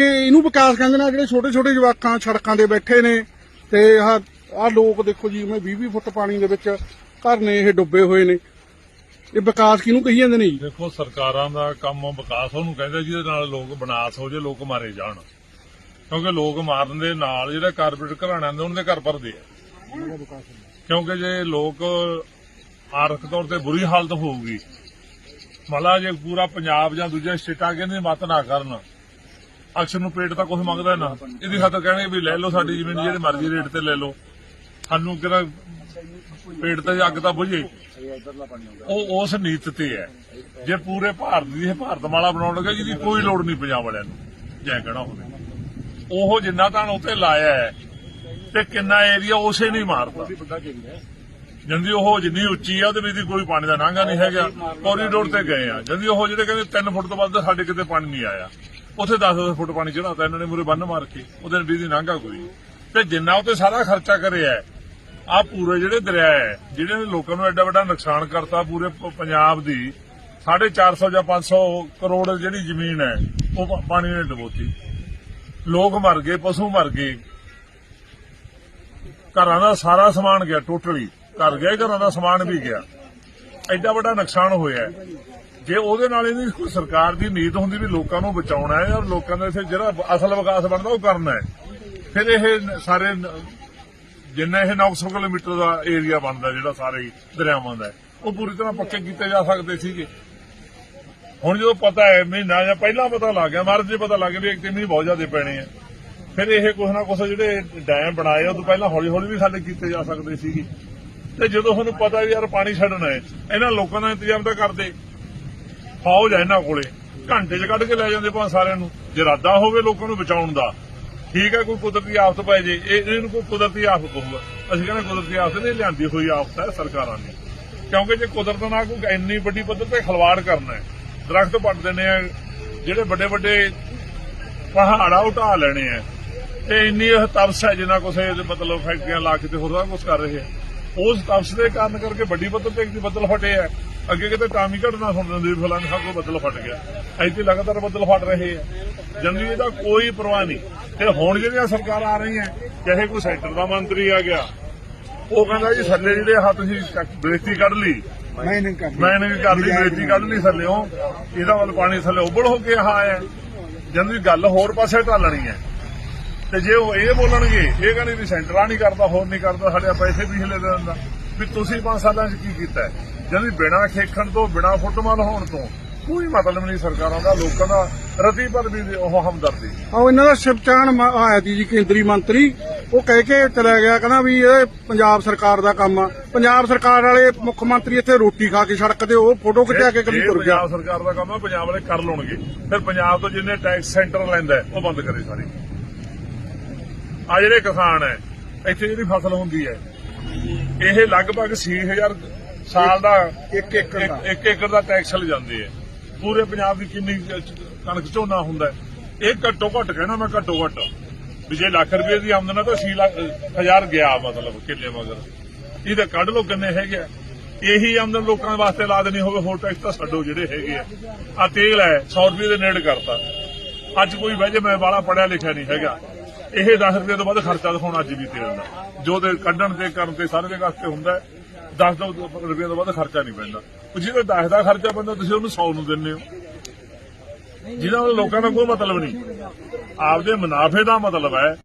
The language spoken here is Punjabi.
ਕਿ ਇਹਨੂੰ ਵਿਕਾਸ ਕਹਿੰਦੇ ਨੇ ਜਿਹੜੇ ਛੋਟੇ ਛੋਟੇ ਜਵਾਕਾਂ, ਸੜਕਾਂ ਦੇ ਬੈਠੇ ਨੇ, ਤੇ ਆਹ ਆਹ ਲੋਕ ਦੇਖੋ ਜੀ, ਮੈਂ 20 20 ਫੁੱਟ ਪਾਣੀ ਦੇ ਵਿੱਚ ਘਰ ਨੇ, ਇਹ ਡੁੱਬੇ ਹੋਏ ਨੇ। ਇਹ ਵਿਕਾਸ ਕਿਹਨੂੰ ਕਹੀ ਜਾਂਦੇ ਨੇ ਜੀ? ਦੇਖੋ, ਸਰਕਾਰਾਂ ਦਾ ਕੰਮ ਵਿਕਾਸ ਉਹਨੂੰ ਕਹਿੰਦੇ ਜਿਹਦੇ ਨਾਲ ਲੋਕ ਬਨਾਸ ਹੋ ਜੇ, ਲੋਕ ਮਾਰੇ ਜਾਣ। ਕਿਉਂਕਿ ਲੋਕ ਮਾਰਨ ਦੇ ਨਾਲ ਜਿਹੜੇ ਕਾਰਪੋਰੇਟ ਘਰਾਣਿਆਂ ਦੇ ਉਹਨਾਂ ਦੇ ਘਰ ਭਰਦੇ ਆ। ਕਿਉਂਕਿ ਜੇ ਲੋਕ ਆਰਥਿਕ ਤੌਰ ਤੇ ਬੁਰੀ ਹਾਲਤ ਹੋਊਗੀ ਮਲਾ ਜੇ ਪੂਰਾ ਪੰਜਾਬ ਜਾਂ ਦੂਜੇ ਸਟੇਟਾਂ ਕਹਿੰਦੇ ਮਤ ਨਾ ਕਰਨ ਅਕਸਰ ਨੂੰ ਪੇਟ ਤਾਂ ਕੁਝ ਮੰਗਦਾ ਨਾ ਇਹਦੀ ਖਾਤਰ ਕਹਿਣਗੇ ਵੀ ਲੈ ਲਓ ਸਾਡੀ ਜ਼ਮੀਨ ਜਿਹੜੇ ਮਰਜ਼ੀ ਰੇਟ ਤੇ ਲੈ ਲਓ। ਸਾਨੂੰ ਕਿਹੜਾ ਪੇਟ ਤੇ ਅੱਗ ਤਾਂ ਬੁਝੇ। ਉਹ ਉਸ ਨੀਤ ਤੇ ਹੈ। ਜੇ ਪੂਰੇ ਭਾਰਤ ਦੀ ਇਹ ਭਾਰਤਮਾਲਾ ਬਣਾਉਣ ਲੱਗਾ ਜਿਹਦੀ ਕੋਈ ਲੋੜ ਨਹੀਂ ਪੰਜਾਬ ਵਾਲਿਆਂ ਨੂੰ ਜੈ ਕਹਿਣਾ ਹੋਵੇ। ਉਹ ਜਿੰਨਾ ਤਾਂ ਉੱਤੇ ਲਾਇਆ ਹੈ ਤੇ ਕਿੰਨਾ ਏਰੀਆ ਉਸੇ ਨਹੀਂ ਮਾਰਦਾ। ਜੰਦੀ ਉਹ ਜਿੰਨੀ ਉੱਚੀ ਆ ਉਹਦੇ ਵਿੱਚ ਦੀ ਕੋਈ ਪਾਣੀ ਦਾ ਨਾਂਗਾ ਨਹੀਂ ਹੈਗਾ। ਕੋਰੀਡੋਰ ਤੇ ਗਏ ਆ। ਜੰਦੀ ਉਹ ਜਿਹੜੇ ਕਹਿੰਦੇ 3 ਫੁੱਟ ਤੋਂ ਵੱਧ ਸਾਡੇ ਕਿਤੇ ਪਾਣੀ ਨਹੀਂ ਆਇਆ। ਉੱਥੇ 10-10 ਫੁੱਟ ਪਾਣੀ ਚੜਾਤਾ ਇਹਨਾਂ ਨੇ ਮੂਰੇ ਬੰਨ ਮਾਰ ਕੇ, ਉਹਦੇ ਵਿੱਚ ਦੀ ਲੰਘਾ ਕੋਈ। ਤੇ ਜਿੰਨਾ ਉੱਤੇ ਸਾਰਾ ਖਰਚਾ ਕਰਿਆ ਆ ਪੂਰੇ ਜਿਹੜੇ ਦਰਿਆ ਹੈ ਜਿਹੜੇ ਨੇ ਲੋਕਾਂ ਨੂੰ ਐਡਾ ਵੱਡਾ ਨੁਕਸਾਨ ਕਰਤਾ ਪੂਰੇ ਪੰਜਾਬ ਦੀ 450 ਜਾਂ 500 ਕਰੋੜ ਜਿਹੜੀ ਜ਼ਮੀਨ ਹੈ, ਉਹ ਪਾਣੀ ਨੇ ਡਬੋਤੀ। ਲੋਕ ਮਰ ਗਏ, ਪਸ਼ੂ ਮਰ ਗਏ। ਘਰਾਂ ਦਾ ਸਾਰਾ ਸਮਾਨ ਗਿਆ, ਟੋਟਲੀ। ਘਰ ਗਏ, ਘਰਾਂ ਦਾ ਸਮਾਨ ਵੀ ਗਿਆ। ਐਡਾ ਵੱਡਾ ਨੁਕਸਾਨ ਹੋਇਆ ਜੇ ਉਹਦੇ ਨਾਲ ਇਹਦੀ ਕੋਈ ਸਰਕਾਰ ਦੀ ਨੀਤ ਹੁੰਦੀ ਵੀ ਲੋਕਾਂ ਨੂੰ ਬਚਾਉਣਾ ਹੈ ਔਰ ਲੋਕਾਂ ਦਾ ਇੱਥੇ ਜਿਹੜਾ ਅਸਲ ਵਿਕਾਸ ਬਣਦਾ ਉਹ ਕਰਨਾ ਹੈ ਫਿਰ ਇਹ ਸਾਰੇ ਨ- ਜਿੰਨਾ ਇਹ 900 ਕਿਲੋਮੀਟਰ ਦਾ ਏਰੀਆ ਬਣਦਾ ਜਿਹੜਾ ਸਾਰੇ ਦਰਿਆਵਾਂ ਦਾ ਉਹ ਪੂਰੀ ਤਰ੍ਹਾਂ ਪੱਕੇ ਕੀਤੇ ਜਾ ਸਕਦੇ ਸੀਗੇ। ਹੁਣ ਜਦੋਂ ਪਤਾ ਹੈ ਮਹੀਨਾ ਜਾਂ ਪਹਿਲਾਂ ਪਤਾ ਲੱਗ ਗਿਆ ਮਾਰਚ 'ਚ ਪਤਾ ਲੱਗ ਗਿਆ ਵੀ ਇੱਕ ਤੇ ਮੀਂਹ ਬਹੁਤ ਜ਼ਿਆਦਾ ਪੈਣੇ ਆ। ਫਿਰ ਇਹ ਕੁਛ ਨਾ ਕੁਛ ਜਿਹੜੇ ਡੈਮ ਬਣਾਏ ਆ, ਉਹ ਤੋਂ ਪਹਿਲਾਂ ਹੌਲੀ ਹੌਲੀ ਵੀ ਸਾਡੇ ਕੀਤੇ ਜਾ ਸਕਦੇ ਸੀਗੇ। ਤੇ ਜਦੋਂ ਤੁਹਾਨੂੰ ਪਤਾ ਵੀ ਯਾਰ ਪਾਣੀ ਛੱਡਣਾ ਹੈ ਇਹਨਾਂ ਲੋਕਾਂ ਦਾ ਇੰਤਜ਼ਾਮ ਤਾਂ ਕਰਦੇ। ਫੌਜ ਹੈ ਇਹਨਾਂ ਕੋਲੇ। ਘੰਟੇ 'ਚ ਕੱਢ ਕੇ ਲੈ ਜਾਂਦੇ ਭਾਂ ਸਾਰਿਆਂ ਨੂੰ। ਜੇ ਹੋਵੇ ਲੋਕਾਂ ਨੂੰ ਬਚਾਉਣ ਦਾ। ਠੀਕ ਹੈ, ਕੋਈ ਕੁਦਰਤੀ ਆਫਤ ਪੈ ਜੇ। ਇਹ ਇਹਨੂੰ ਕੋਈ ਕੁਦਰਤੀ ਆਫਤ ਕਹੂਗਾ ਅਸੀਂ ਕਹਿੰਦੇ ਕੁਦਰਤੀ ਆਫਤ ਨਹੀਂ, ਲਿਆਂਦੀ ਹੋਈ ਆਫਤ ਹੈ ਸਰਕਾਰਾਂ ਨੇ ਕਿਉਂਕਿ ਜੇ ਕੁਦਰਤ ਨਾਲ ਕੋਈ ਇੰਨੀ ਵੱਡੀ ਪੱਧਰ ਤੇ ਖਲਵਾੜ ਕਰਨਾ ਹੈ, ਦਰਖਤ ਪੱਟ ਦੇਣੇ ਆ, ਜਿਹੜੇ ਵੱਡੇ ਵੱਡੇ ਪਹਾੜਾ ਉਟਾ ਲੈਣੇ ਆ, ਤੇ ਇੰਨੀ ਇਹ ਤਪਸ ਹੈ ਜਿੰਨਾ ਕੁਛ ਇਹ ਮਤਲਬ ਫੈਕਟਰੀਆਂ ਲਾ ਕੇ ਤੇ ਹੋਰ ਕੁਝ ਕਰ ਰਹੇ ਆ। ਉਸ ਤਪਸ ਦੇ ਕਾਰਨ ਕਰਕੇ ਵੱਡੀ ਪੱਧਰ ਤੇ ਇੱਕ ਦੀ ਬੱਦਲ ਫਟੇ ਆ। ਅੱਗੇ ਕਿਤੇ ਟਾਮੀ ਘਟਨਾ ਸੁਣ ਲੈਂਦੇ ਵੀ ਫਲਾਣੇ ਸਾਹਿਬ ਕੋਲ ਬੱਦਲ ਫਟ ਗਿਆ। ਇੱਥੇ ਲਗਾਤਾਰ ਬੱਦਲ ਫਟ ਰਹੇ ਆ। ਜੰਗੀ ਇਹਦਾ ਕੋਈ ਪਰਵਾਹ ਨਹੀਂ। ਤੇ ਹੁਣ ਜਿਹੜੀਆਂ ਸਰਕਾਰਾਂ ਆ ਰਹੀਆਂ ਚਾਹੇ ਕੋਈ ਸੈਂਟਰ ਦਾ ਮੰਤਰੀ ਆ ਗਿਆ ਉਹ ਕਹਿੰਦਾ ਜੀ ਥੱਲੇ ਜਿਹੜੇ ਹੱਥ ਤੁਸੀਂ ਬੇਇੱਜ਼ਤੀ ਕੱਢ ਲਈ। ਮੈਂ ਨਹੀਂ ਮੈਂ ਕਰ ਲਈ ਬੇਇੱਜ਼ਤੀ ਕੱਢ ਲਈ ਥੱਲਿਓ ਇਹਦਾ ਵੱਲ ਪਾਣੀ ਥੱਲੇ ਉੱਬਲ ਹੋ ਕੇ ਆਇਆ। ਹੈ ਜਦ ਵੀ ਗੱਲ ਹੋਰ ਪਾਸੇ ਢਾਲਣੀ ਹੈ। ਤੇ ਜੇ ਉਹ ਇਹ ਬੋਲਣਗੇ ਇਹ ਕਹਿੰਦੇ ਵੀ ਸੈਂਟਰ ਨਹੀਂ ਕਰਦਾ ਹੋਰ ਨਹੀਂ ਕਰਦਾ ਸਾਡੇ ਪੈਸੇ ਪਿਛਲੇ ਦੇ ਦਿੰਦਾ। ਵੀ ਤੁਸੀਂ ਪੰਜ ਸਾਲਾਂ 'ਚ ਕੀ ਕੀਤਾ ਵੀ ਬਿਨਾਂ ਖੇਖਣ ਤੋਂ ਬਿਨਾਂ ਫੁੱਟਮਾਲ ਹੋਣ ਤੋਂ ਕੋਈ ਮਤਲਬ ਨਹੀਂ ਸਰਕਾਰਾਂ ਦਾ ਲੋਕਾਂ ਦਾ ਰਤੀ ਪਰ ਵੀ ਉਹ ਹਮਦਰਦੀ। ਆਹ ਇਹਨਾਂ ਦਾ ਸ਼ਿਵਚਾਨ ਆਇਆ ਸੀ ਜੀ ਕੇਂਦਰੀ ਮੰਤਰੀ। ਉਹ ਕਹਿ ਕੇ ਚਲਾ ਗਿਆ ਕਹਿੰਦਾ ਵੀ ਇਹ ਪੰਜਾਬ ਸਰਕਾਰ ਦਾ ਕੰਮ ਆ। ਪੰਜਾਬ ਸਰਕਾਰ ਵਾਲੇ ਮੁੱਖ ਮੰਤਰੀ ਇੱਥੇ ਰੋਟੀ ਖਾ ਕੇ ਸੜਕ ਤੇ ਉਹ ਫੋਟੋ ਖਿਚਾ ਕੇ ਕਦੀ ਤੁਰ ਗਿਆ। ਪੰਜਾਬ ਸਰਕਾਰ ਦਾ ਕੰਮ ਹੈ ਪੰਜਾਬ ਵਾਲੇ ਕਰ ਲਾਉਣਗੇ ਫਿਰ ਪੰਜਾਬ ਤੋਂ ਜਿੰਨੇ ਟੈਕਸ ਸੈਂਟਰ ਲੈਂਦਾ ਉਹ ਬੰਦ ਕਰੇ ਸਾਰੇ। ਆ ਜਿਹੜੇ ਕਿਸਾਨ ਹੈ ਇੱਥੇ ਜਿਹੜੀ ਫਸਲ ਹੁੰਦੀ ਹੈ ਇਹ ਲਗਭਗ 6000 ਸਾਲ ਦਾ ਇੱਕ ਏਕੜ ਦਾ। ਇੱਕ ਏਕੜ ਦਾ ਟੈਕਸ ਲੈ ਜਾਂਦੇ ਹੈ ਪੂਰੇ ਪੰਜਾਬ ਦੀ ਕਿੰਨੀ ਕਣਕ ਝੋਨਾ ਹੁੰਦਾ। ਇਹ ਘੱਟੋ ਘੱਟ ਕਹਿਣਾ ਮੈਂ ਘੱਟੋ ਘੱਟ। ਵੀ ਜੇ ਲੱਖ ਰੁਪਏ ਦੀ ਆਮਦਨ ਹੈ ਤਾਂ 6 ਲੱਖ ਹਜ਼ਾਰ ਗਿਆ ਮਤਲਬ ਕਿੱਲੇ ਮਗਰ। ਇਹਦਾ ਕੱਢ ਲੋ ਕਿੰਨੇ ਹੈਗੇ ਆ। ਇਹੀ ਆਮਦਨ ਲੋਕਾਂ ਵਾਸਤੇ ਲਾ ਦੇਣੀ ਹੋਵੇ ਹੋਰ ਟੈਕਸ ਤਾਂ ਛੱਡੋ ਜਿਹੜੇ ਹੈਗੇ ਆ। ਆ ਤੇਲ ਹੈ 100 ਰੁਪਏ ਦੇ ਨੇੜੇ ਕਰਤਾ। ਅੱਜ ਕੋਈ ਵਜੇ ਮੈਂ ਬਾਲਾ ਪੜਿਆ ਲਿਖਿਆ ਨਹੀਂ ਹੈਗਾ। ਇਹ 10 ਰੁਪਏ ਤੋਂ ਵੱਧ ਖਰਚਾ ਦਿਖਾਉਣਾ ਅੱਜ ਵੀ ਤੇਲ ਦਾ। ਜੋ ਤੇ ਕੱਢਣ ਤੇ ਕਰਨ ਤੇ ਸਾਰੇ ਦੇ ਵਾਸਤੇ ਹੁੰਦਾ ਹੈ 10 ਰੁਪਏ ਤੋਂ ਵੱਧ ਖਰਚਾ ਨਹੀਂ ਪੈਂਦਾ। ਉਹ ਜਿਹਦੇ 10 ਦਾ ਖਰਚਾ ਪੈਂਦਾ, ਤੁਸੀਂ ਉਹਨੂੰ 100 ਨੂੰ ਦਿੰਦੇ ਹੋ। ਜਿਹਦਾ ਲੋਕਾਂ ਦਾ ਕੋਈ ਮਤਲਬ ਨਹੀਂ। ਆਪਦੇ ਮੁਨਾਫੇ ਦਾ ਮਤਲਬ ਹੈ।